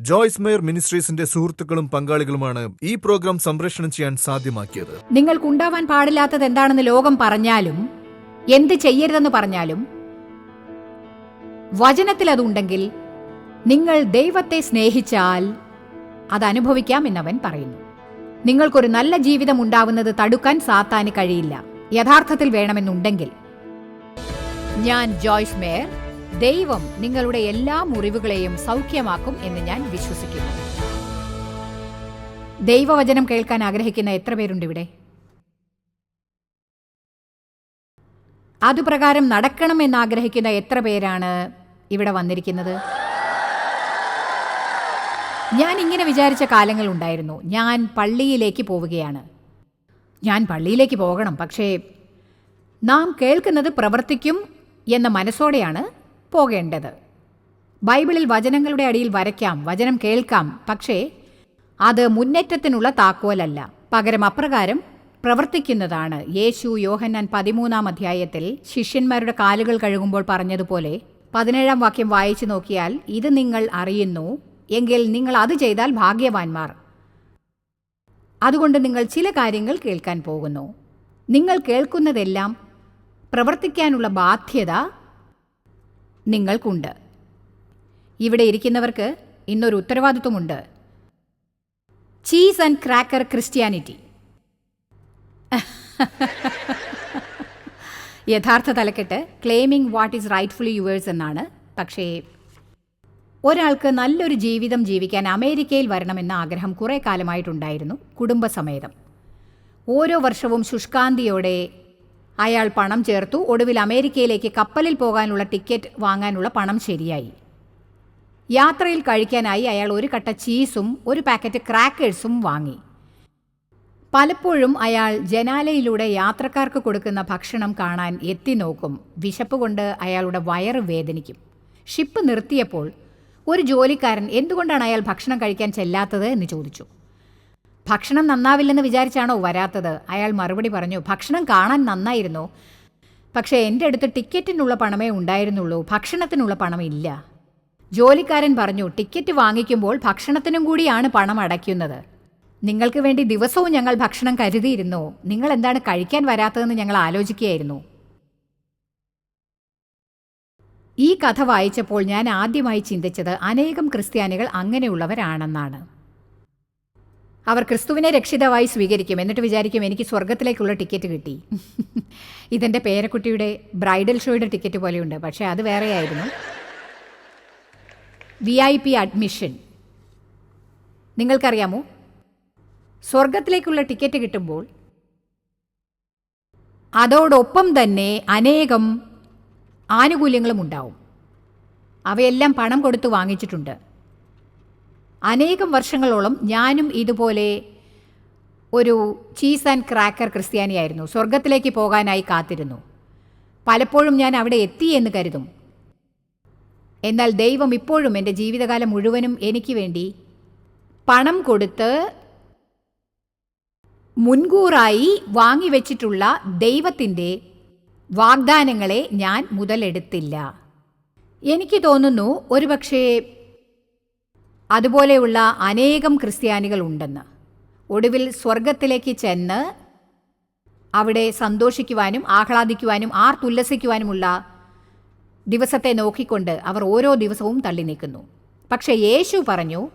Joyce mayor മിനിസ്ട്രീസിന്റെ സുഹൃത്തുക്കളും പങ്കാളികളുമാണ് ഈ പ്രോഗ്രാം സംപ്രേഷണം ചെയ്യാൻ സാധ്യമാക്കിയത്. നിങ്ങൾക്കുണ്ടാവാൻ പാടില്ലാത്തത് എന്താണെന്ന് ലോകം പറഞ്ഞാലും എന്ത് ചെയ്യരുതെന്ന് പറഞ്ഞാലും വചനത്തിൽ അതുണ്ടെങ്കിൽ നിങ്ങൾ ദൈവത്തെ സ്നേഹിച്ചാൽ അത് അനുഭവിക്കാം എന്നവൻ പറയുന്നു. നിങ്ങൾക്കൊരു നല്ല ജീവിതം ഉണ്ടാവുന്നത് തടുക്കാൻ സാത്താന് കഴിയില്ല. യഥാർത്ഥത്തിൽ വേണമെന്നുണ്ടെങ്കിൽ. ഞാൻ ജോയ്സ് മേയർ ദൈവം നിങ്ങളുടെ എല്ലാ മുറിവുകളെയും സൗഖ്യമാക്കും എന്ന് ഞാൻ വിശ്വസിക്കുന്നു. ദൈവവചനം കേൾക്കാൻ ആഗ്രഹിക്കുന്ന എത്ര പേരുണ്ട് ഇവിടെ? അതുപ്രകാരം നടക്കണം എന്നാഗ്രഹിക്കുന്ന എത്ര പേരാണ് ഇവിടെ വന്നിരിക്കുന്നത്? ഞാൻ ഇങ്ങനെ വിചാരിച്ച കാലങ്ങൾ ഉണ്ടായിരുന്നു. ഞാൻ പള്ളിയിലേക്ക് പോവുകയാണ്. ഞാൻ പള്ളിയിലേക്ക് പോകണം പക്ഷേ നാം കേൾക്കുന്നത് പ്രവർത്തിക്കും എന്ന മനസ്സോടെയാണ് പോകേണ്ടത്. ബൈബിളിൽ വചനങ്ങളുടെ അടിയിൽ വരയ്ക്കാം വചനം കേൾക്കാം പക്ഷേ അത് മുന്നേറ്റത്തിനുള്ള താക്കോലല്ല. പകരം അപ്രകാരം പ്രവർത്തിക്കുന്നതാണ്. യേശു യോഹന്നാൻ പതിമൂന്നാം അധ്യായത്തിൽ ശിഷ്യന്മാരുടെ കാലുകൾ കഴുകുമ്പോൾ പറഞ്ഞതുപോലെ പതിനേഴാം വാക്യം വായിച്ചു നോക്കിയാൽ ഇത് നിങ്ങൾ അറിയുന്നു എങ്കിൽ നിങ്ങൾ അത് ചെയ്താൽ ഭാഗ്യവാന്മാർ. അതുകൊണ്ട് നിങ്ങൾ ചില കാര്യങ്ങൾ കേൾക്കാൻ പോകുന്നു. നിങ്ങൾ കേൾക്കുന്നതെല്ലാം പ്രവർത്തിക്കാനുള്ള ബാധ്യത നിങ്ങൾക്കുണ്ട്. ഇവിടെ ഇരിക്കുന്നവർക്ക് ഇന്നൊരു ഉത്തരവാദിത്വമുണ്ട്. Cheese and cracker Christianity. യഥാർത്ഥ തലക്കെട്ട് claiming what is rightfully yours എന്നാണ്. പക്ഷേ ഒരാൾക്ക് നല്ലൊരു ജീവിതം ജീവിക്കാൻ അമേരിക്കയിൽ വരണമെന്ന ആഗ്രഹം കുറേ കാലമായിട്ടുണ്ടായിരുന്നു കുടുംബസമേതം. ഓരോ വർഷവും ശുഷ്കാന്തിയോടെ അയാൾ പണം ചേർത്തു. ഒടുവിൽ അമേരിക്കയിലേക്ക് കപ്പലിൽ പോകാനുള്ള ടിക്കറ്റ് വാങ്ങാനുള്ള പണം ശരിയായി. യാത്രയിൽ കഴിക്കാനായി അയാൾ ഒരു കട്ട ചീസും ഒരു പാക്കറ്റ് ക്രാക്കേഴ്സും വാങ്ങി. പലപ്പോഴും അയാൾ ജനാലയിലൂടെ യാത്രക്കാർക്ക് കൊടുക്കുന്ന ഭക്ഷണം കാണാൻ എത്തി നോക്കും. വിശപ്പ് കൊണ്ട് അയാളുടെ വയറ് വേദനിക്കും. ഷിപ്പ് നിർത്തിയപ്പോൾ ഒരു ജോലിക്കാരൻ എന്തുകൊണ്ടാണ് അയാൾ ഭക്ഷണം കഴിക്കാൻ ചെല്ലാത്തത്? എന്ന് ചോദിച്ചു. ഭക്ഷണം നന്നാവില്ലെന്ന് വിചാരിച്ചാണോ വരാത്തത്? അയാൾ മറുപടി പറഞ്ഞു ഭക്ഷണം കാണാൻ നന്നായിരുന്നു. പക്ഷേ എന്റെ അടുത്ത് ടിക്കറ്റിനുള്ള പണമേ ഉണ്ടായിരുന്നുള്ളൂ. ഭക്ഷണത്തിനുള്ള പണമില്ല ജോലിക്കാരൻ പറഞ്ഞു ടിക്കറ്റ് വാങ്ങിക്കുമ്പോൾ ഭക്ഷണത്തിനും കൂടിയാണ് പണം അടയ്ക്കുന്നത്. നിങ്ങൾക്ക് വേണ്ടി ദിവസവും ഞങ്ങൾ ഭക്ഷണം കരുതിയിരുന്നു. നിങ്ങൾ എന്താണ് കഴിക്കാൻ വരാത്തതെന്ന് ഞങ്ങൾ ആലോചിക്കുകയായിരുന്നു. ഈ കഥ വായിച്ചപ്പോൾ ഞാൻ ആദ്യമായി ചിന്തിച്ചത് അനേകം ക്രിസ്ത്യാനികൾ അങ്ങനെയുള്ളവരാണെന്നാണ്. അവർ ക്രിസ്തുവിനെ രക്ഷിതാവായി സ്വീകരിക്കും. എന്നിട്ട് വിചാരിക്കും എനിക്ക് സ്വർഗത്തിലേക്കുള്ള ടിക്കറ്റ് കിട്ടി. ഇതെന്റെ പേരക്കുട്ടിയുടെ ബ്രൈഡൽ ഷോയുടെ ടിക്കറ്റ് പോലെയുണ്ട്. പക്ഷേ അത് വേറെയായിരുന്നു. വി ഐ പി അഡ്മിഷൻ നിങ്ങൾക്കറിയാമോ? സ്വർഗത്തിലേക്കുള്ള ടിക്കറ്റ് കിട്ടുമ്പോൾ അതോടൊപ്പം തന്നെ അനേകം ആനുകൂല്യങ്ങളും ഉണ്ടാവും. അവയെല്ലാം പണം കൊടുത്ത് വാങ്ങിച്ചിട്ടുണ്ട്. അനേകം വർഷങ്ങളോളം ഞാനും ഇതുപോലെ ഒരു ചീസ് ആൻഡ് ക്രാക്കർ ക്രിസ്ത്യാനിയായിരുന്നു. സ്വർഗത്തിലേക്ക് പോകാനായി കാത്തിരുന്നു. പലപ്പോഴും ഞാൻ അവിടെ എത്തി എന്ന് കരുതും. എന്നാൽ ദൈവം ഇപ്പോഴും എന്റെ ജീവിതകാലം മുഴുവനും എനിക്ക് വേണ്ടി പണം കൊടുത്ത് മുൻകൂറായി വാങ്ങിവെച്ചിട്ടുള്ള ദൈവത്തിന്റെ വാഗ്ദാനങ്ങളെ ഞാൻ മുതലെടുത്തില്ല. എനിക്ക് തോന്നുന്നു ഒരുപക്ഷേ അതുപോലെയുള്ള അനേകം ക്രിസ്ത്യാനികൾ ഉണ്ടെന്ന് ഒടുവിൽ സ്വർഗത്തിലേക്ക് ചെന്ന് അവിടെ സന്തോഷിക്കുവാനും ആഹ്ലാദിക്കുവാനും ആർത്തുല്ലസിക്കുവാനുമുള്ള ദിവസത്തെ നോക്കിക്കൊണ്ട് അവർ ഓരോ ദിവസവും തള്ളി നീക്കുന്നു പക്ഷേ യേശു പറഞ്ഞു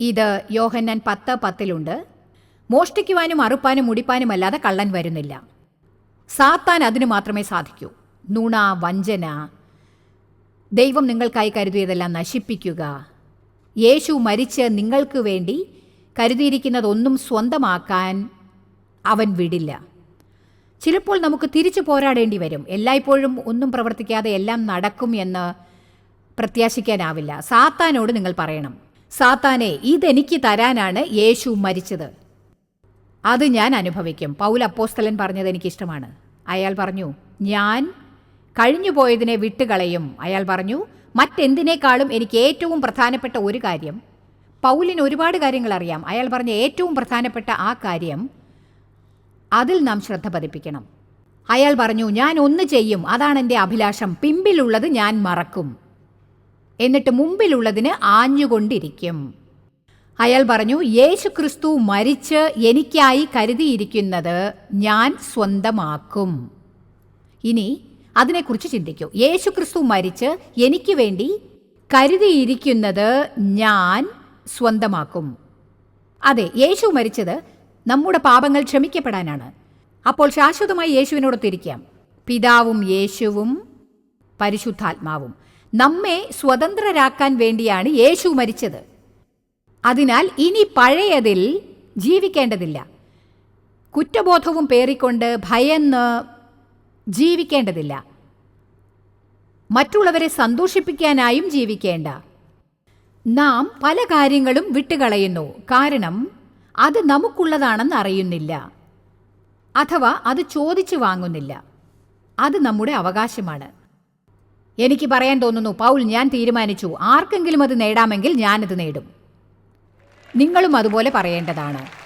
ഇത് യോഹന്നാൻ പത്ത് പത്തിലുണ്ട്. മോഷ്ടിക്കുവാനും അറുപ്പാനും മുടിപ്പാനും അല്ലാതെ കള്ളൻ വരുന്നില്ല. സാത്താൻ അതിനു മാത്രമേ സാധിക്കൂ. നുണ വഞ്ചന ദൈവം നിങ്ങൾക്കായി കരുതിയതെല്ലാം നശിപ്പിക്കുക. യേശു മരിച്ച് നിങ്ങൾക്ക് വേണ്ടി കരുതിയിരിക്കുന്നതൊന്നും സ്വന്തമാക്കാൻ അവൻ വിടില്ല. ചിലപ്പോൾ നമുക്ക് തിരിച്ചു പോരാടേണ്ടി വരും. എല്ലായ്പ്പോഴും ഒന്നും പ്രവർത്തിക്കാതെ എല്ലാം നടക്കും എന്ന് പ്രത്യാശിക്കാനാവില്ല. സാത്താനോട് നിങ്ങൾ പറയണം. സാത്താനെ ഇതെനിക്ക് തരാനാണ് യേശു മരിച്ചത്. അത് ഞാൻ അനുഭവിക്കും. പൗൽ അപ്പോസ്തലൻ പറഞ്ഞത് എനിക്കിഷ്ടമാണ്. അയാൾ പറഞ്ഞു ഞാൻ കഴിഞ്ഞുപോയതിനെ വിട്ടുകളയും. അയാൾ പറഞ്ഞു മറ്റെന്തിനേക്കാളും എനിക്ക് ഏറ്റവും പ്രധാനപ്പെട്ട ഒരു കാര്യം. പൗലിന് ഒരുപാട് കാര്യങ്ങൾ അറിയാം. അയാൾ പറഞ്ഞ ഏറ്റവും പ്രധാനപ്പെട്ട ആ കാര്യം അതിൽ നാം ശ്രദ്ധ പതിപ്പിക്കണം. അയാൾ പറഞ്ഞു ഞാൻ ഒന്ന് ചെയ്യും. അതാണ് എന്റെ അഭിലാഷം. പിമ്പിലുള്ളത് ഞാൻ മറക്കും. എന്നിട്ട് മുമ്പിലുള്ളതിന് ആഞ്ഞുകൊണ്ടിരിക്കും. അയാൾ പറഞ്ഞു യേശു ക്രിസ്തു മരിച്ച് എനിക്കായി കരുതിയിരിക്കുന്നത് ഞാൻ സ്വന്തമാക്കും. ഇനി അതിനെക്കുറിച്ച് ചിന്തിക്കൂ. യേശു ക്രിസ്തു മരിച്ച് എനിക്ക് വേണ്ടി കരുതിയിരിക്കുന്നത് ഞാൻ സ്വന്തമാക്കും. അതെ യേശു മരിച്ചത് നമ്മുടെ പാപങ്ങൾ ക്ഷമിക്കപ്പെടാനാണ്. അപ്പോൾ ശാശ്വതമായി യേശുവിനോടൊത്തിരിക്കാം പിതാവും യേശുവും പരിശുദ്ധാത്മാവും നമ്മെ സ്വതന്ത്രരാക്കാൻ വേണ്ടിയാണ് യേശു മരിച്ചത്. അതിനാൽ ഇനി പഴയതിൽ ജീവിക്കേണ്ടതില്ല. കുറ്റബോധവും പേറിക്കൊണ്ട് ഭയന്ന് ജീവിക്കേണ്ടതില്ല. മറ്റുള്ളവരെ സന്തോഷിപ്പിക്കാനായും ജീവിക്കേണ്ട. നാം പല കാര്യങ്ങളും വിട്ടുകളയുന്നു. കാരണം അത് നമുക്കുള്ളതാണെന്ന് അറിയുന്നില്ല. അഥവാ അത് ചോദിച്ചു വാങ്ങുന്നില്ല. അത് നമ്മുടെ അവകാശമാണ്. എനിക്ക് പറയാൻ തോന്നുന്നു പൗൽ ഞാൻ തീരുമാനിച്ചു. ആർക്കെങ്കിലും അത് നേടാമെങ്കിൽ ഞാനത് നേടും. നിങ്ങളും അതുപോലെ പറയേണ്ടതാണ്.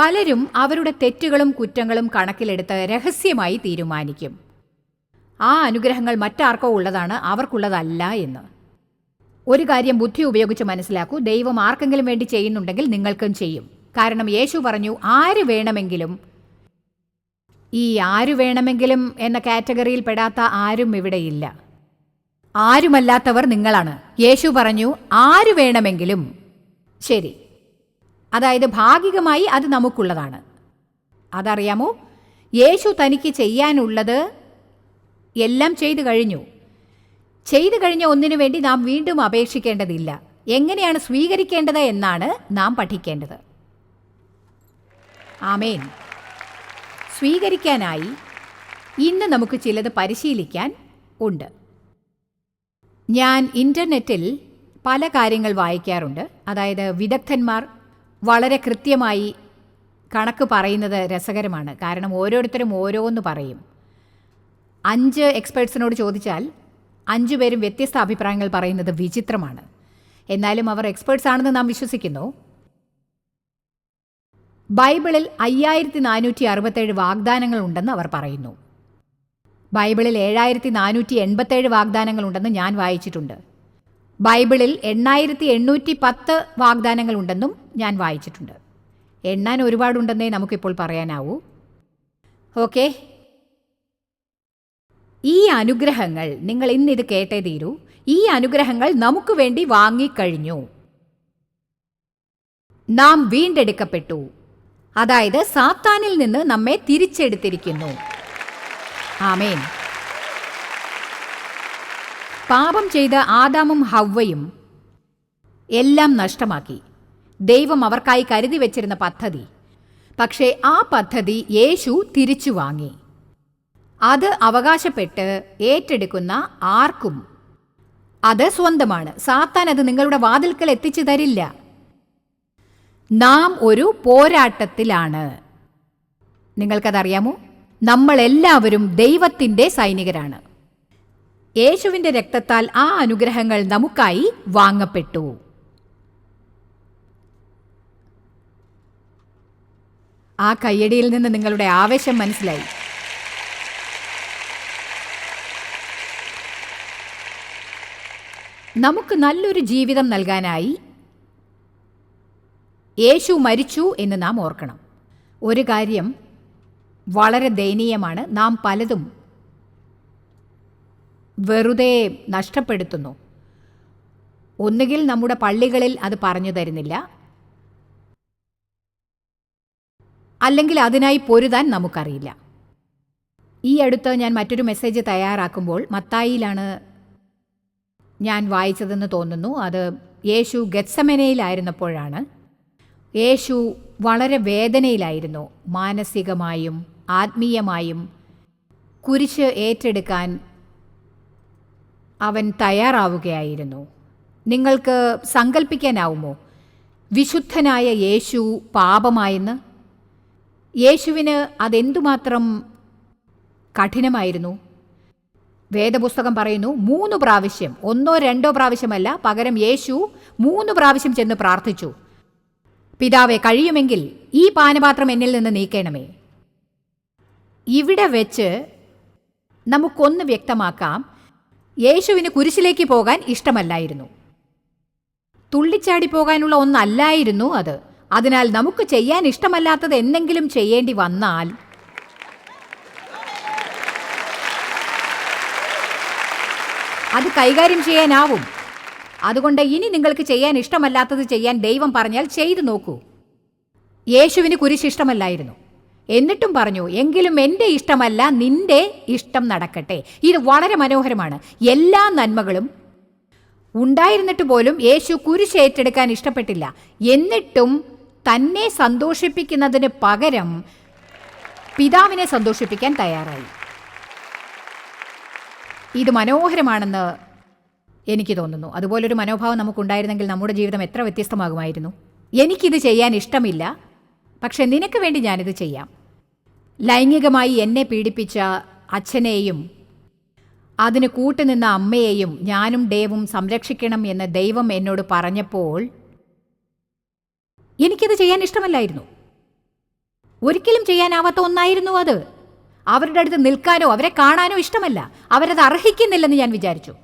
പലരും അവരുടെ തെറ്റുകളും കുറ്റങ്ങളും കണക്കിലെടുത്ത് രഹസ്യമായി തീരുമാനിക്കും. ആ അനുഗ്രഹങ്ങൾ മറ്റാർക്കോ ഉള്ളതാണ് അവർക്കുള്ളതല്ല എന്ന്. ഒരു കാര്യം ബുദ്ധി ഉപയോഗിച്ച് മനസ്സിലാക്കൂ. ദൈവം ആർക്കെങ്കിലും വേണ്ടി ചെയ്യുന്നുണ്ടെങ്കിൽ നിങ്ങൾക്കും ചെയ്യും. കാരണം യേശു പറഞ്ഞു ആര് വേണമെങ്കിലും ഈ ആര് വേണമെങ്കിലും എന്ന കാറ്റഗറിയിൽ പെടാത്ത ആരും ഇവിടെയില്ല ആരുമല്ലാത്തവർ നിങ്ങളാണ്. യേശു പറഞ്ഞു ആര് വേണമെങ്കിലും ശരി. അതായത് ഭാഗികമായി അത് നമുക്കുള്ളതാണ്. അതറിയാമോ? യേശു തനിക്ക് ചെയ്യാനുള്ളത് എല്ലാം ചെയ്തു കഴിഞ്ഞു. ചെയ്തു കഴിഞ്ഞ ഒന്നിനു വേണ്ടി നാം വീണ്ടും അപേക്ഷിക്കേണ്ടതില്ല. എങ്ങനെയാണ് സ്വീകരിക്കേണ്ടത് എന്നാണ് നാം പഠിക്കേണ്ടത്. ആമേൻ. സ്വീകരിക്കാനായി ഇന്ന് നമുക്ക് ചിലത് പരിശീലിക്കാൻ ഉണ്ട്. ഞാൻ ഇന്റർനെറ്റിൽ പല കാര്യങ്ങൾ വായിക്കാറുണ്ട്. അതായത് വിദഗ്ധന്മാർ വളരെ കൃത്യമായി കണക്ക് പറയുന്നത് രസകരമാണ്. കാരണം ഓരോരുത്തരും ഓരോന്ന് പറയും. അഞ്ച് എക്സ്പേർട്സിനോട് ചോദിച്ചാൽ അഞ്ചു പേരും വ്യത്യസ്ത അഭിപ്രായങ്ങൾ പറയുന്നത് വിചിത്രമാണ്. എന്നാലും അവർ എക്സ്പേർട്സ് ആണെന്ന് നാം വിശ്വസിക്കുന്നു. ബൈബിളിൽ അയ്യായിരത്തി നാനൂറ്റി അറുപത്തേഴ് വാഗ്ദാനങ്ങൾ ഉണ്ടെന്ന് അവർ പറയുന്നു. ബൈബിളിൽ ഏഴായിരത്തി നാനൂറ്റി എൺപത്തേഴ് വാഗ്ദാനങ്ങൾ ഉണ്ടെന്ന് ഞാൻ വായിച്ചിട്ടുണ്ട്. ബൈബിളിൽ എണ്ണായിരത്തി എണ്ണൂറ്റി പത്ത് വാഗ്ദാനങ്ങൾ ഉണ്ടെന്നും ഞാൻ വായിച്ചിട്ടുണ്ട്. എണ്ണാൻ ഒരുപാടുണ്ടെന്നേ നമുക്കിപ്പോൾ പറയാനാവൂ. ഓക്കെ. ഈ അനുഗ്രഹങ്ങൾ നിങ്ങൾ ഇന്നിത് കേട്ടേ തീരൂ. ഈ അനുഗ്രഹങ്ങൾ നമുക്ക് വേണ്ടി വാങ്ങിക്കഴിഞ്ഞു. നാം വീണ്ടെടുക്കപ്പെട്ടു. അതായത് സാത്താനിൽ നിന്ന് നമ്മെ തിരിച്ചെടുത്തിരിക്കുന്നു. ആമേൻ. പാപം ചെയ്ത ആദാമും ഹവ്വയും എല്ലാം നഷ്ടമാക്കി. ദൈവം അവർക്കായി കരുതി വച്ചിരുന്ന പദ്ധതി. പക്ഷേ ആ പദ്ധതി യേശു തിരിച്ചു വാങ്ങി. അത് അവകാശപ്പെട്ട് ഏറ്റെടുക്കുന്ന ആർക്കും അത് സ്വന്തമാണ്. സാത്താൻ അത് നിങ്ങളുടെ വാതിൽക്കൽ എത്തിച്ചു തരില്ല. നാം ഒരു പോരാട്ടത്തിലാണ്. നിങ്ങൾക്കതറിയാമോ? നമ്മളെല്ലാവരും ദൈവത്തിന്റെ സൈനികരാണ്. യേശുവിന്റെ രക്തത്താൽ ആ അനുഗ്രഹങ്ങൾ നമുക്കായി വാങ്ങപ്പെട്ടു. ആ കയ്യടിയിൽ നിന്ന് നിങ്ങളുടെ ആവേശം മനസ്സിലായി. നമുക്ക് നല്ലൊരു ജീവിതം നൽകാനായി യേശു മരിച്ചു എന്ന് നാം ഓർക്കണം. ഒരു കാര്യം വളരെ ദയനീയമാണ്. നാം പലതും വെറുതെ നഷ്ടപ്പെടുത്തുന്നു. ഒന്നുകിൽ നമ്മുടെ പള്ളികളിൽ അത് പറഞ്ഞു തരുന്നില്ല. അല്ലെങ്കിൽ അതിനായി പൊരുതാൻ നമുക്കറിയില്ല. ഈ അടുത്ത് ഞാൻ മറ്റൊരു മെസ്സേജ് തയ്യാറാക്കുമ്പോൾ മത്തായിയിലാണ് ഞാൻ വായിച്ചതെന്ന് തോന്നുന്നു. അത് യേശു ഗത്സമനയിലായിരുന്നപ്പോഴാണ്. യേശു വളരെ വേദനയിലായിരുന്നു. മാനസികമായും ആത്മീയമായും കുരിശ് ഏറ്റെടുക്കാൻ അവൻ തയ്യാറാവുകയായിരുന്നു. നിങ്ങൾക്ക് സങ്കല്പിക്കാനാവുമോ വിശുദ്ധനായ യേശു പാപമായെന്ന്? യേശുവിന് അതെന്തുമാത്രം കഠിനമായിരുന്നു? വേദപുസ്തകം പറയുന്നു മൂന്ന് പ്രാവശ്യം ഒന്നോ രണ്ടോ പ്രാവശ്യമല്ല പകരം യേശു മൂന്ന് പ്രാവശ്യം ചെന്ന് പ്രാർത്ഥിച്ചു. പിതാവെ കഴിയുമെങ്കിൽ ഈ പാനപാത്രം എന്നിൽ നിന്ന് നീക്കണമേ. ഇവിടെ വെച്ച് നമുക്കൊന്ന് വ്യക്തമാക്കാം യേശുവിന് കുരിശിലേക്ക് പോകാൻ ഇഷ്ടമല്ലായിരുന്നു. തുള്ളിച്ചാടി പോകാനുള്ള ഒന്നല്ലായിരുന്നു അത്. അതിനാൽ നമുക്ക് ചെയ്യാൻ ഇഷ്ടമല്ലാത്തത് എന്തെങ്കിലും ചെയ്യേണ്ടി വന്നാൽ അത് കൈകാര്യം ചെയ്യാനാവും. അതുകൊണ്ട് ഇനി നിങ്ങൾക്ക് ചെയ്യാൻ ഇഷ്ടമല്ലാത്തത് ചെയ്യാൻ ദൈവം പറഞ്ഞാൽ ചെയ്തു നോക്കൂ. യേശുവിന് കുരിശ് ഇഷ്ടമല്ലായിരുന്നു. എന്നിട്ടും പറഞ്ഞു എങ്കിലും എന്റെ ഇഷ്ടമല്ല നിന്റെ ഇഷ്ടം നടക്കട്ടെ. ഇത് വളരെ മനോഹരമാണ്. എല്ലാ നന്മകളും ഉണ്ടായിരുന്നിട്ട് പോലും യേശു കുരിശ് ഏറ്റെടുക്കാൻ ഇഷ്ടപ്പെട്ടില്ല. എന്നിട്ടും തന്നെ സന്തോഷിപ്പിക്കുന്നതിന് പകരം പിതാവിനെ സന്തോഷിപ്പിക്കാൻ തയ്യാറായി. ഇത് മനോഹരമാണെന്ന് എനിക്ക് തോന്നുന്നു. അതുപോലൊരു മനോഭാവം നമുക്കുണ്ടായിരുന്നെങ്കിൽ നമ്മുടെ ജീവിതം എത്ര വ്യത്യസ്തമാകുമായിരുന്നു. എനിക്കിത് ചെയ്യാൻ ഇഷ്ടമില്ല. പക്ഷെ നിനക്ക് വേണ്ടി ഞാനിത് ചെയ്യാം. ലൈംഗികമായി എന്നെ പീഡിപ്പിച്ച അച്ഛനെയും അതിന് കൂട്ടുനിന്ന അമ്മയെയും ഞാനും ഡേവും സംരക്ഷിക്കണം എന്ന് ദൈവം എന്നോട് പറഞ്ഞപ്പോൾ എനിക്കത് ചെയ്യാൻ ഇഷ്ടമല്ലായിരുന്നു. ഒരിക്കലും ചെയ്യാനാവാത്ത ഒന്നായിരുന്നു അത്. അവരുടെ അടുത്ത് നിൽക്കാനോ അവരെ കാണാനോ ഇഷ്ടമല്ല. അവരത് അർഹിക്കുന്നില്ലെന്ന് ഞാൻ വിചാരിച്ചു.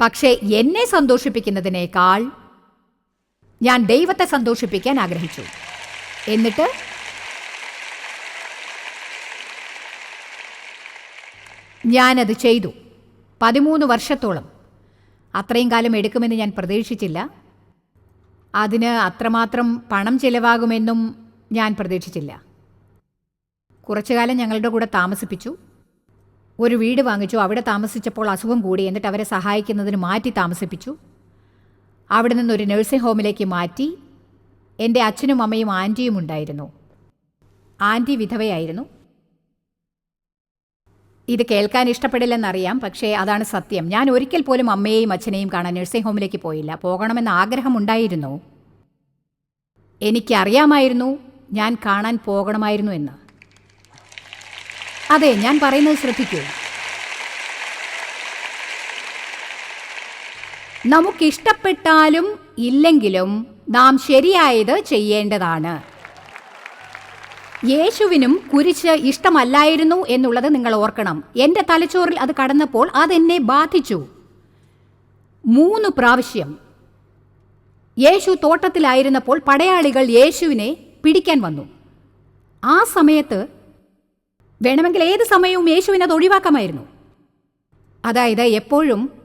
പക്ഷേ എന്നെ സന്തോഷിപ്പിക്കുന്നതിനേക്കാൾ ഞാൻ ദൈവത്തെ സന്തോഷിപ്പിക്കാൻ ആഗ്രഹിച്ചു. എന്നിട്ട്? ഞാനത് ചെയ്തു. പതിമൂന്ന് വർഷത്തോളം. അത്രയും കാലം എടുക്കുമെന്ന് ഞാൻ പ്രതീക്ഷിച്ചില്ല. അതിന് അത്രമാത്രം പണം ചിലവാകുമെന്നും ഞാൻ പ്രതീക്ഷിച്ചില്ല. കുറച്ചു കാലം ഞങ്ങളുടെ കൂടെ താമസിപ്പിച്ചു. ഒരു വീട് വാങ്ങിച്ചു. അവിടെ താമസിച്ചപ്പോൾ അസുഖം കൂടി. എന്നിട്ട് അവരെ സഹായിക്കുന്നതിന് മാറ്റി താമസിപ്പിച്ചു. അവിടെ നിന്ന് ഒരു നഴ്സിംഗ് ഹോമിലേക്ക് മാറ്റി. എന്റെ അച്ഛനും അമ്മയും ആന്റിയും ഉണ്ടായിരുന്നു. ആന്റി വിധവയായിരുന്നു. ഇത് കേൾക്കാൻ ഇഷ്ടപ്പെടില്ലെന്നറിയാം പക്ഷേ അതാണ് സത്യം. ഞാൻ ഒരിക്കൽ പോലും അമ്മയെയും അച്ഛനെയും കാണാൻ നഴ്സിംഗ് ഹോമിലേക്ക് പോയില്ല. പോകണമെന്ന ആഗ്രഹമുണ്ടായിരുന്നു എനിക്കറിയാമായിരുന്നു ഞാൻ കാണാൻ പോകണമായിരുന്നു എന്ന്. അതെ ഞാൻ പറയുന്നത് ശ്രദ്ധിക്കൂ. നമുക്കിഷ്ടപ്പെട്ടാലും ഇല്ലെങ്കിലും നാം ശരിയായത് ചെയ്യേണ്ടതാണ്. യേശുവിനും കുരിശ് ഇഷ്ടമല്ലായിരുന്നു എന്നുള്ളത് നിങ്ങൾ ഓർക്കണം. എന്റെ തലച്ചോറിൽ അത് കടന്നപ്പോൾ അതെന്നെ ബാധിച്ചു. മൂന്ന് പ്രാവശ്യം. യേശു തോട്ടത്തിലായിരുന്നപ്പോൾ പടയാളികൾ യേശുവിനെ പിടിക്കാൻ വന്നു. ആ സമയത്ത് വേണമെങ്കിൽ ഏത് സമയവും യേശുവിനെ അത് ഒഴിവാക്കാമായിരുന്നു. അതായത് എപ്പോഴും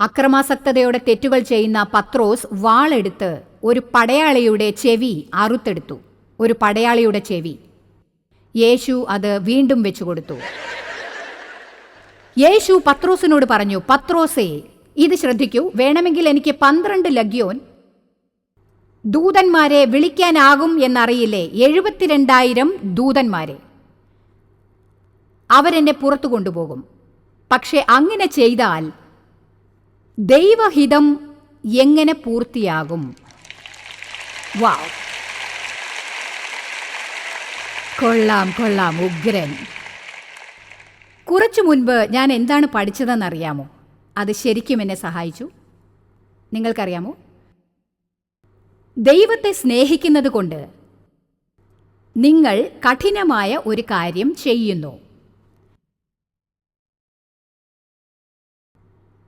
അക്രമാസക്തതയോടെ തെറ്റുകൾ ചെയ്യുന്ന പത്രോസ് വാളെടുത്ത് ഒരു പടയാളിയുടെ ചെവി അറുത്തെടുത്തു. ഒരു പടയാളിയുടെ ചെവി. യേശു അത് വീണ്ടും വെച്ചു കൊടുത്തു. യേശു പത്രോസിനോട് പറഞ്ഞു പത്രോസേ ഇത് ശ്രദ്ധിക്കൂ. വേണമെങ്കിൽ എനിക്ക് പന്ത്രണ്ട് ലഗ്യോൻ ദൂതന്മാരെ വിളിക്കാനാകും എന്നറിയില്ലേ? എഴുപത്തിരണ്ടായിരം ദൂതന്മാരെ. അവരെന്നെ പുറത്തു കൊണ്ടുപോകും. പക്ഷെ അങ്ങനെ ചെയ്താൽ ദൈവഹിതം എങ്ങനെ പൂർത്തിയാകും? വാ. കൊള്ളാം കൊള്ളാം ഉഗ്രൻ. കുറച്ചു മുൻപ് ഞാൻ എന്താണ് പഠിച്ചതെന്നറിയാമോ? അത് ശരിക്കും എന്നെ സഹായിച്ചു. നിങ്ങൾക്കറിയാമോ? ദൈവത്തെ സ്നേഹിക്കുന്നത് കൊണ്ട് നിങ്ങൾ കഠിനമായ ഒരു കാര്യം ചെയ്യുന്നു.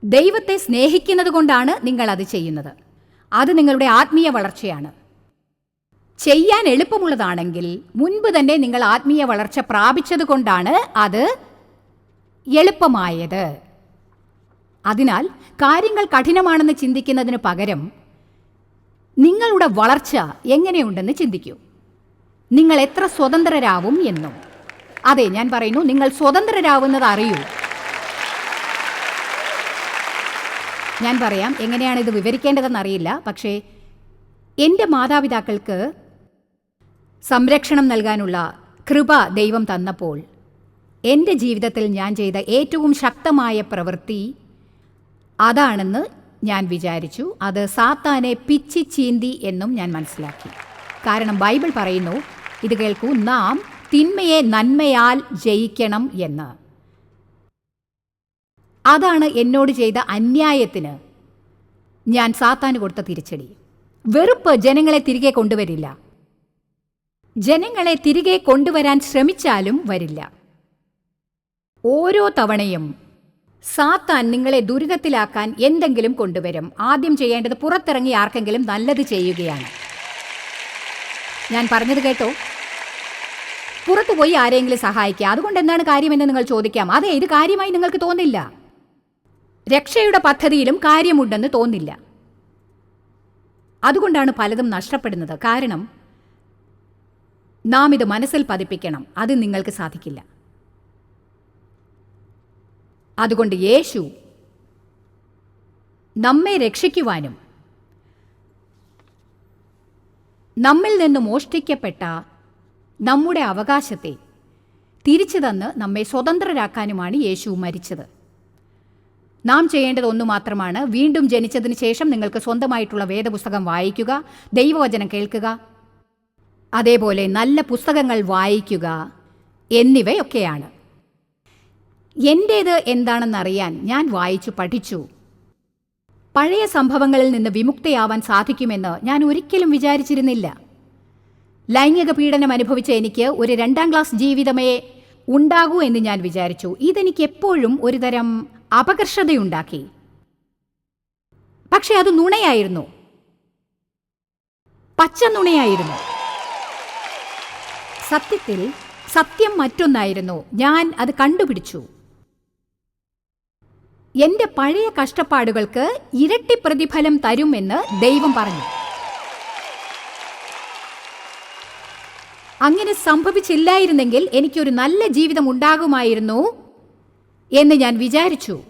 ദൈവത്തെ സ്നേഹിക്കുന്നത് കൊണ്ടാണ് നിങ്ങൾ അത് ചെയ്യുന്നത്. അത് നിങ്ങളുടെ ആത്മീയ വളർച്ചയാണ്. ചെയ്യാൻ എളുപ്പമുള്ളതാണെങ്കിൽ മുൻപ് തന്നെ നിങ്ങൾ ആത്മീയ വളർച്ച പ്രാപിച്ചത് കൊണ്ടാണ് അത് എളുപ്പമായത്. അതിനാൽ കാര്യങ്ങൾ കഠിനമാണെന്ന് ചിന്തിക്കുന്നതിന് പകരം നിങ്ങളുടെ വളർച്ച എങ്ങനെയുണ്ടെന്ന് ചിന്തിക്കൂ. നിങ്ങൾ എത്ര സ്വതന്ത്രരാവും എന്നും. അതെ ഞാൻ പറയുന്നു നിങ്ങൾ സ്വതന്ത്രരാവുന്നത് അറിയൂ. ഞാൻ പറയാം എങ്ങനെയാണ് ഇത് വിവരിക്കേണ്ടതെന്ന് അറിയില്ല. പക്ഷേ എന്റെ മാതാപിതാക്കൾക്ക് സംരക്ഷണം നൽകാനുള്ള കൃപ ദൈവം തന്നപ്പോൾ എന്റെ ജീവിതത്തിൽ ഞാൻ ചെയ്ത ഏറ്റവും ശക്തമായ പ്രവൃത്തി അതാണെന്ന് ഞാൻ വിചാരിച്ചു. അത് സാത്താനെ പിച്ചി ചീന്തി എന്നും ഞാൻ മനസ്സിലാക്കി. കാരണം ബൈബിൾ പറയുന്നു ഇത് കേൾക്കൂ നാം തിന്മയെ നന്മയാൽ ജയിക്കണം എന്ന്. അതാണ് എന്നോട് ചെയ്ത അന്യായത്തിന് ഞാൻ സാത്താന് കൊടുത്ത തിരിച്ചടി. വെറുപ്പ് ജനങ്ങളെ തിരികെ കൊണ്ടുവരില്ല. ജനങ്ങളെ തിരികെ കൊണ്ടുവരാൻ ശ്രമിച്ചാലും വരില്ല. ഓരോ തവണയും സാത്താൻ നിങ്ങളെ ദുരിതത്തിലാക്കാൻ എന്തെങ്കിലും കൊണ്ടുവരും. ആദ്യം ചെയ്യേണ്ടത് പുറത്തിറങ്ങി ആർക്കെങ്കിലും നല്ലത് ചെയ്യുകയാണ്. ഞാൻ പറഞ്ഞത് കേട്ടോ? പുറത്തുപോയി ആരെങ്കിലും സഹായിക്കുക. അതുകൊണ്ട് എന്താണ് കാര്യമെന്ന് നിങ്ങൾ ചോദിക്കാം. അതെ ഇത് കാര്യമായി നിങ്ങൾക്ക് തോന്നില്ല. രക്ഷയുടെ പദ്ധതിയിലും കാര്യമുണ്ടെന്ന് തോന്നില്ല. അതുകൊണ്ടാണ് പലതും നഷ്ടപ്പെടുന്നത്. കാരണം നാം ഇത് മനസ്സിൽ പതിപ്പിക്കണം. അത് നിങ്ങൾക്ക് സാധിക്കില്ല. അതുകൊണ്ട് യേശു നമ്മെ രക്ഷിക്കുവാനും നമ്മിൽ നിന്ന് മോഷ്ടിക്കപ്പെട്ട നമ്മുടെ അവകാശത്തെ തിരിച്ചു തന്ന് നമ്മെ സ്വതന്ത്രരാക്കാനുമാണ് യേശു മരിച്ചത്. നാം ചെയ്യേണ്ടത് ഒന്നു മാത്രമാണ് വീണ്ടും ജനിച്ചതിന് ശേഷം നിങ്ങൾക്ക് സ്വന്തമായിട്ടുള്ള വേദപുസ്തകം വായിക്കുക ദൈവവചനം കേൾക്കുക അതേപോലെ നല്ല പുസ്തകങ്ങൾ വായിക്കുക എന്നിവയൊക്കെയാണ്. എന്റേത് എന്താണെന്നറിയാൻ ഞാൻ വായിച്ചു പഠിച്ചു. പഴയ സംഭവങ്ങളിൽ നിന്ന് വിമുക്തയാവാൻ സാധിക്കുമെന്ന് ഞാൻ ഒരിക്കലും വിചാരിച്ചിരുന്നില്ല. ലൈംഗിക പീഡനം അനുഭവിച്ച എനിക്ക് ഒരു രണ്ടാം ക്ലാസ് ജീവിതമേ ഉണ്ടാകൂ എന്ന് ഞാൻ വിചാരിച്ചു. ഇതെനിക്ക് എപ്പോഴും ഒരുതരം അപകർഷതയുണ്ടാക്കി. പക്ഷെ അത് നുണയായിരുന്നു. പച്ച നുണയായിരുന്നു. സത്യത്തിൽ സത്യം മറ്റൊന്നായിരുന്നു. ഞാൻ അത് കണ്ടുപിടിച്ചു. എന്റെ പഴയ കഷ്ടപ്പാടുകൾക്ക് ഇരട്ടി പ്രതിഫലം തരുമെന്ന് ദൈവം പറഞ്ഞു. അങ്ങനെ സംഭവിച്ചില്ലായിരുന്നെങ്കിൽ എനിക്കൊരു നല്ല ജീവിതം ഉണ്ടാകുമായിരുന്നു എന്ന് ഞാൻ വിചാരിച്ചു.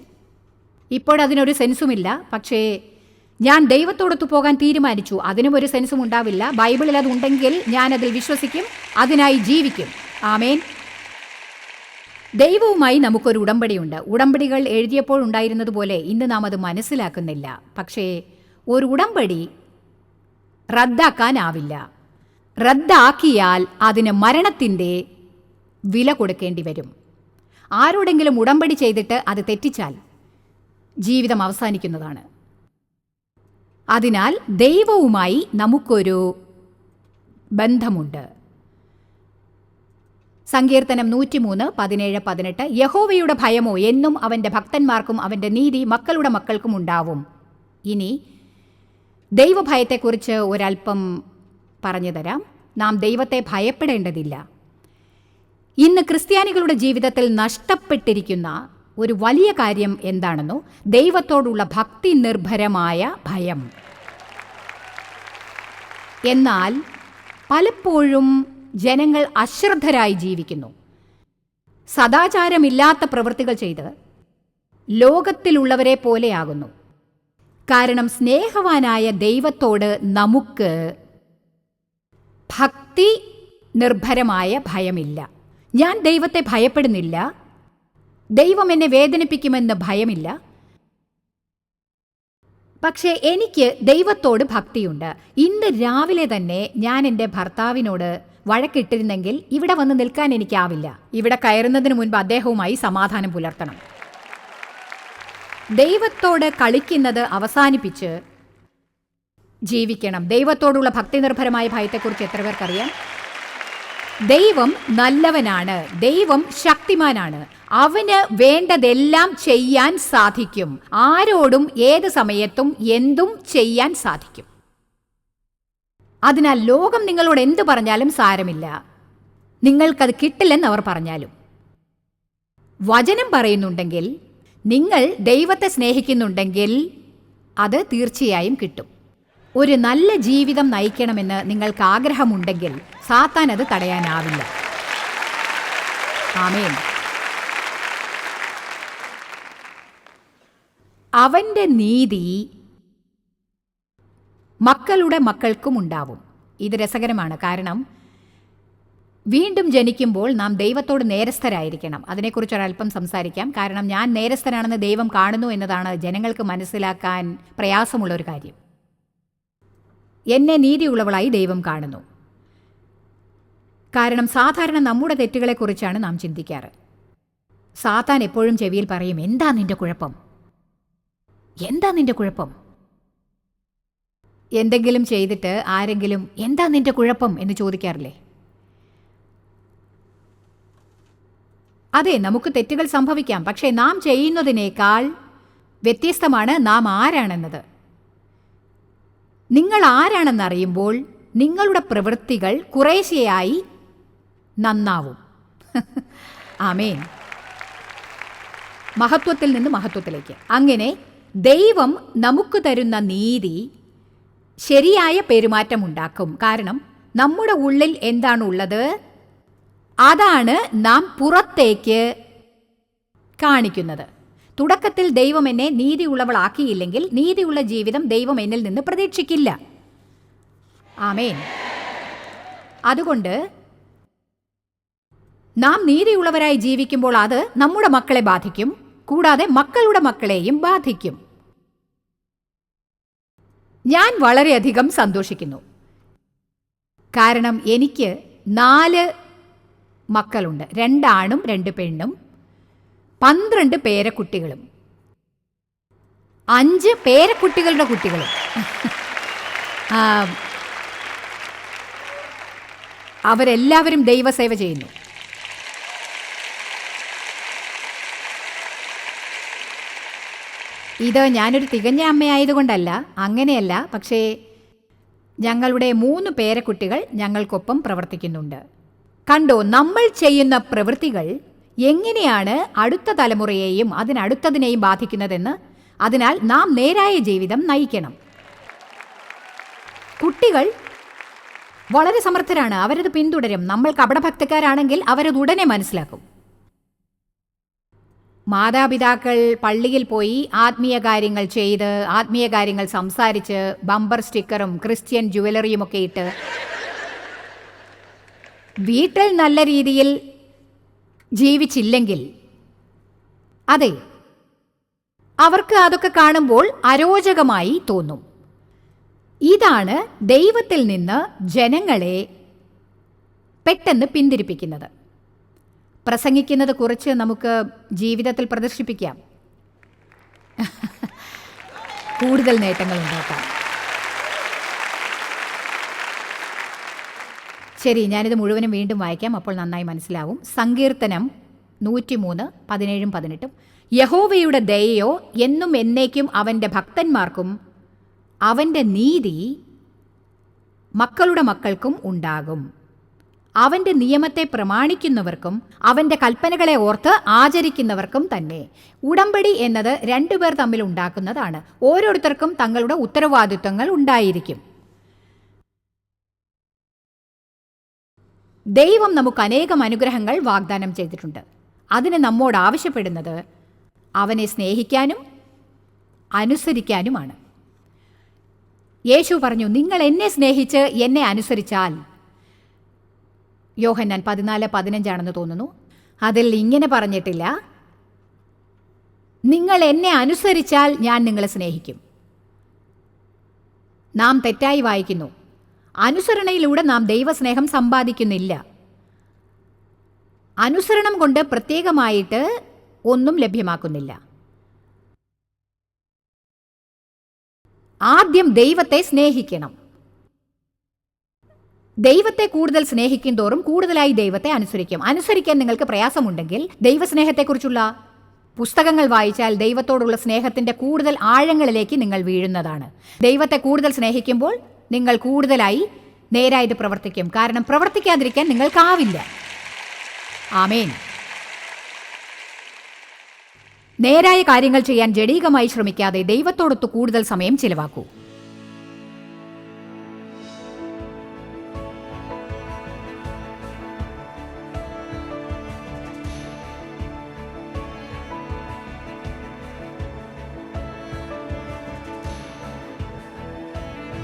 ഇപ്പോഴതിനൊരു സെൻസുമില്ല. പക്ഷേ ഞാൻ ദൈവത്തോടൊത്ത് പോകാൻ തീരുമാനിച്ചു. അതിനും ഒരു സെൻസും ഉണ്ടാവില്ല ബൈബിളിൽ അതുണ്ടെങ്കിൽ ഞാൻ അതിൽ വിശ്വസിക്കും അതിനായി ജീവിക്കും. ആമേൻ. ദൈവവുമായി നമുക്കൊരു ഉടമ്പടിയുണ്ട്. ഉടമ്പടികൾ എഴുതിയപ്പോൾ ഉണ്ടായിരുന്നതുപോലെ ഇന്ന് നാം അത് മനസ്സിലാക്കുന്നില്ല. പക്ഷേ ഒരു ഉടമ്പടി റദ്ദാക്കാനാവില്ല. റദ്ദാക്കിയാൽ അതിന് മരണത്തിന്റെ വില കൊടുക്കേണ്ടി വരും. ആരോടെങ്കിലും ഉടമ്പടി ചെയ്തിട്ട് അത് തെറ്റിച്ചാൽ ജീവിതം അവസാനിക്കുന്നതാണ്. അതിനാൽ ദൈവവുമായി നമുക്കൊരു ബന്ധമുണ്ട്. സങ്കീർത്തനം നൂറ്റിമൂന്ന് പതിനേഴ് പതിനെട്ട്. യഹോവയുടെ ഭയമോ എന്നും അവന്റെ ഭക്തന്മാർക്കും അവന്റെ നീതി മക്കളുടെ മക്കൾക്കും ഉണ്ടാവും. ഇനി ദൈവഭയത്തെക്കുറിച്ച് ഒരല്പം പറഞ്ഞു തരാം. നാം ദൈവത്തെ ഭയപ്പെടേണ്ടതില്ല. ഇന്ന് ക്രിസ്ത്യാനികളുടെ ജീവിതത്തിൽ നഷ്ടപ്പെട്ടിരിക്കുന്ന ഒരു വലിയ കാര്യം എന്താണെന്നോ ദൈവത്തോടുള്ള ഭക്തി നിർഭരമായ ഭയം. എന്നാൽ പലപ്പോഴും ജനങ്ങൾ അശ്രദ്ധരായി ജീവിക്കുന്നു. സദാചാരമില്ലാത്ത പ്രവൃത്തികൾ ചെയ്ത് ലോകത്തിലുള്ളവരെ പോലെയാകുന്നു. കാരണം സ്നേഹവാനായ ദൈവത്തോട് നമുക്ക് ഭക്തി നിർഭരമായ ഭയമില്ല. ഞാൻ ദൈവത്തെ ഭയപ്പെടുന്നില്ല. ദൈവം എന്നെ വേദനിപ്പിക്കുമെന്ന് ഭയമില്ല. പക്ഷേ എനിക്ക് ദൈവത്തോട് ഭക്തിയുണ്ട്. ഇന്ന് രാവിലെ തന്നെ ഞാൻ എന്റെ ഭർത്താവിനോട് വഴക്കിട്ടിരുന്നെങ്കിൽ ഇവിടെ വന്ന് നിൽക്കാൻ എനിക്കാവില്ല. ഇവിടെ കയറുന്നതിന് മുൻപ് അദ്ദേഹവുമായി സമാധാനം പുലർത്തണം. ദൈവത്തോട് കളിക്കുന്നത് അവസാനിപ്പിച്ച് ജീവിക്കണം. ദൈവത്തോടുള്ള ഭക്തി നിർഭരമായ ഭയത്തെക്കുറിച്ച് എത്ര പേർക്കറിയാം? ദൈവം നല്ലവനാണ്. ദൈവം ശക്തിമാനാണ്. അവന് വേണ്ടതെല്ലാം ചെയ്യാൻ സാധിക്കും. ആരോടും ഏത് സമയത്തും എന്തും ചെയ്യാൻ സാധിക്കും. അതിനാൽ ലോകം നിങ്ങളോട് എന്തു പറഞ്ഞാലും സാരമില്ല. നിങ്ങൾക്കത് കിട്ടില്ലെന്ന് അവർ പറഞ്ഞാലും. വചനം പറയുന്നുണ്ടെങ്കിൽ നിങ്ങൾ ദൈവത്തെ സ്നേഹിക്കുന്നുണ്ടെങ്കിൽ അത് തീർച്ചയായും കിട്ടും. ഒരു നല്ല ജീവിതം നയിക്കണമെന്ന് നിങ്ങൾക്ക് ആഗ്രഹമുണ്ടെങ്കിൽ സാത്താൻ അത് തടയാനാവില്ല. ആമേൻ. അവന്റെ നീതി മക്കളുടെ മക്കൾക്കും ഉണ്ടാവും. ഇത് രസകരമാണ്. കാരണം വീണ്ടും ജനിക്കുമ്പോൾ നാം ദൈവത്തോട് നേരസ്ഥരായിരിക്കണം. അതിനെക്കുറിച്ച് ഒരല്പം സംസാരിക്കാം. കാരണം ഞാൻ നേരസ്ഥനാണെന്ന് ദൈവം കാണുന്നു എന്നതാണ് ജനങ്ങൾക്ക് മനസ്സിലാക്കാൻ പ്രയാസമുള്ള ഒരു കാര്യം. എന്നെ നീതിയുള്ളവളായി ദൈവം കാണുന്നു. കാരണം സാധാരണ നമ്മുടെ തെറ്റുകളെക്കുറിച്ചാണ് നാം ചിന്തിക്കാറ്. സാത്താൻ എപ്പോഴും ചെവിയിൽ പറയും എന്താ നിന്റെ കുഴപ്പം? എന്താ നിന്റെ കുഴപ്പം? എന്തെങ്കിലും ചെയ്തിട്ട് ആരെങ്കിലും എന്താ നിന്റെ കുഴപ്പം? എന്ന് ചോദിക്കാറില്ലേ? അതെ നമുക്ക് തെറ്റുകൾ സംഭവിക്കാം പക്ഷേ നാം ചെയ്യുന്നതിനേക്കാൾ വ്യത്യസ്തമാണ് നാം ആരാണെന്നത്. നിങ്ങൾ ആരാണെന്നറിയുമ്പോൾ നിങ്ങളുടെ പ്രവൃത്തികൾ കുറേശ്ശെയായി നന്നാവും. ആമേൻ. മഹത്വത്തിൽ നിന്ന് മഹത്വത്തിലേക്ക്. അങ്ങനെ ദൈവം നമുക്ക് തരുന്ന നീതി ശരിയായ പെരുമാറ്റം ഉണ്ടാക്കും കാരണം നമ്മുടെ ഉള്ളിൽ എന്താണുള്ളത്? അതാണ് നാം പുറത്തേക്ക് കാണിക്കുന്നത്. തുടക്കത്തിൽ ദൈവം എന്നെ നീതിയുള്ളവളാക്കിയില്ലെങ്കിൽ നീതിയുള്ള ജീവിതം ദൈവം എന്നിൽ നിന്ന് പ്രതീക്ഷിക്കില്ല. ആമേൻ. അതുകൊണ്ട് നാം നീതിയുള്ളവരായി ജീവിക്കുമ്പോൾ അത് നമ്മുടെ മക്കളെ ബാധിക്കും കൂടാതെ മക്കളുടെ മക്കളെയും ബാധിക്കും. ഞാൻ വളരെയധികം സന്തോഷിക്കുന്നു. കാരണം എനിക്ക് നാല് മക്കളുണ്ട്. രണ്ടാണും രണ്ട് പെണ്ണും. പന്ത്രണ്ട് പേരക്കുട്ടികളും. അഞ്ച് പേരക്കുട്ടികളുടെ കുട്ടികളും. അവരെല്ലാവരും ദൈവസേവ ചെയ്യുന്നു. ഇത് ഞാനൊരു തികഞ്ഞ അമ്മയായതുകൊണ്ടല്ല അങ്ങനെയല്ല പക്ഷേ ഞങ്ങളുടെ മൂന്ന് പേരക്കുട്ടികൾ ഞങ്ങൾക്കൊപ്പം പ്രവർത്തിക്കുന്നുണ്ട്. കണ്ടോ നമ്മൾ ചെയ്യുന്ന പ്രവൃത്തികൾ എങ്ങനെയാണ് അടുത്ത തലമുറയെയും അതിനടുത്തതിനെയും ബാധിക്കുന്നതെന്ന് അതിനാൽ നാം നേരായ ജീവിതം നയിക്കണം. കുട്ടികൾ വളരെ സമർത്ഥരാണ്. അവരത് പിന്തുടരും. നമ്മൾ കപടഭക്തക്കാരാണെങ്കിൽ അവരത് ഉടനെ മനസ്സിലാക്കും. മാതാപിതാക്കൾ പള്ളിയിൽ പോയി ആത്മീയ കാര്യങ്ങൾ ചെയ്ത് ആത്മീയ കാര്യങ്ങൾ സംസാരിച്ച് ബമ്പർ സ്റ്റിക്കറും ക്രിസ്ത്യൻ ജുവലറിയും ഒക്കെ ഇട്ട് വീട്ടിൽ നല്ല രീതിയിൽ ജീവിച്ചില്ലെങ്കിൽ. അതെ അവർക്ക് അതൊക്കെ കാണുമ്പോൾ അരോചകമായി തോന്നും. ഇതാണ് ദൈവത്തിൽ നിന്ന് ജനങ്ങളെ പെട്ടെന്ന് പിന്തിരിപ്പിക്കുന്നത്. പ്രസംഗിക്കുന്നത് കുറിച്ച് നമുക്ക് ജീവിതത്തിൽ പ്രദർശിപ്പിക്കാം. കൂടുതൽ നേട്ടങ്ങൾ ഉണ്ടാക്കാം. ശരി ഞാനിത് മുഴുവനും വീണ്ടും വായിക്കാം. അപ്പോൾ നന്നായി മനസ്സിലാവും. സങ്കീർത്തനം നൂറ്റിമൂന്ന് പതിനേഴും പതിനെട്ടും. യഹോവയുടെ ദയയോ എന്നും എന്നേക്കും അവന്റെ ഭക്തന്മാർക്കും അവന്റെ നീതി മക്കളുടെ മക്കൾക്കും ഉണ്ടാകും. അവന്റെ നിയമത്തെ പ്രമാണിക്കുന്നവർക്കും അവന്റെ കൽപ്പനകളെ ഓർത്ത് ആചരിക്കുന്നവർക്കും തന്നെ. ഉടമ്പടി എന്നത് രണ്ടുപേർ തമ്മിൽ ഉണ്ടാക്കുന്നതാണ്. ഓരോരുത്തർക്കും തങ്ങളുടെ ഉത്തരവാദിത്വങ്ങൾ ഉണ്ടായിരിക്കും. ദൈവം നമുക്ക് അനേകം അനുഗ്രഹങ്ങൾ വാഗ്ദാനം ചെയ്തിട്ടുണ്ട്. അതിന് നമ്മോട് ആവശ്യപ്പെടുന്നത് അവനെ സ്നേഹിക്കാനും അനുസരിക്കാനുമാണ്. യേശു പറഞ്ഞു നിങ്ങൾ എന്നെ സ്നേഹിച്ച് എന്നെ അനുസരിച്ചാൽ യോഹന്നാൻ പതിനാല് പതിനഞ്ചാണെന്ന് തോന്നുന്നു. അതിൽ ഇങ്ങനെ പറഞ്ഞിട്ടില്ല നിങ്ങൾ എന്നെ അനുസരിച്ചാൽ ഞാൻ നിങ്ങളെ സ്നേഹിക്കും. നാം തെറ്റായി വായിക്കുന്നു. അനുസരണയിലൂടെ നാം ദൈവസ്നേഹം സമ്പാദിക്കുന്നില്ല. അനുസരണം കൊണ്ട് പ്രത്യേകമായിട്ട് ഒന്നും ലഭ്യമാക്കുന്നില്ല. ആദ്യം ദൈവത്തെ സ്നേഹിക്കണം. ദൈവത്തെ കൂടുതൽ സ്നേഹിക്കും തോറും കൂടുതലായി ദൈവത്തെ അനുസരിക്കും. അനുസരിക്കാൻ നിങ്ങൾക്ക് പ്രയാസമുണ്ടെങ്കിൽ ദൈവസ്നേഹത്തെക്കുറിച്ചുള്ള പുസ്തകങ്ങൾ വായിച്ചാൽ ദൈവത്തോടുള്ള സ്നേഹത്തിന്റെ കൂടുതൽ ആഴങ്ങളിലേക്ക് നിങ്ങൾ വീഴുന്നതാണ്. ദൈവത്തെ കൂടുതൽ സ്നേഹിക്കുമ്പോൾ നിങ്ങൾ കൂടുതലായി നേരായിട്ട് പ്രവർത്തിക്കും. കാരണം പ്രവർത്തിക്കാതിരിക്കാൻ നിങ്ങൾക്കാവില്ല. ആമേൻ. നേരായ കാര്യങ്ങൾ ചെയ്യാൻ ജഡീകമായി ശ്രമിക്കാതെ ദൈവത്തോടൊത്ത് കൂടുതൽ സമയം ചിലവാക്കൂ.